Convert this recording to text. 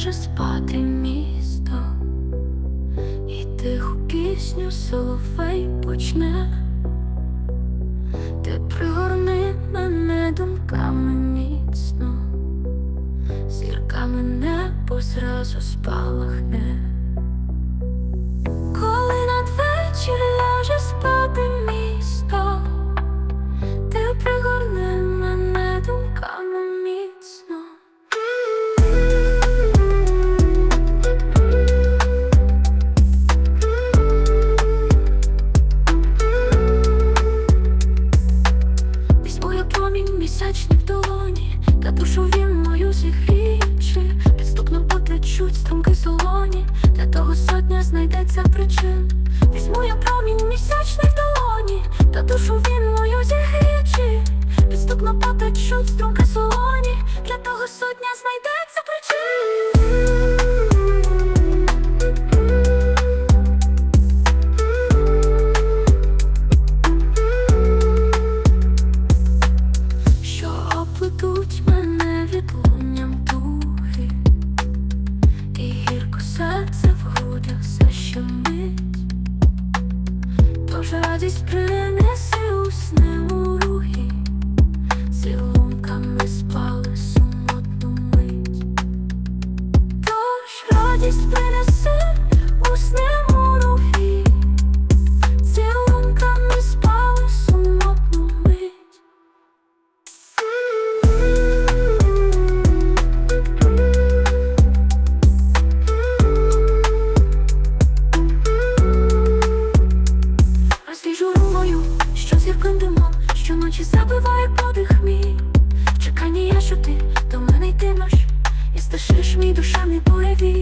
ляже спати місто, і тиху пісню соловей почне, ти пригорни мене думками міцно, зірками небо зразу спалахне. Знайдеться причин. Візьму я промінь місячний в долоні, та душу він мою зігрічі. підступно потечуть струмки солоні, для того сотня знайдеться Вість принесе у сни руги, цілунками спали сумотну мить, тож радість принесе у Чи забиває подих мій? Чекання, що ти до мене йтимеш. І стишиш мій душевний буревій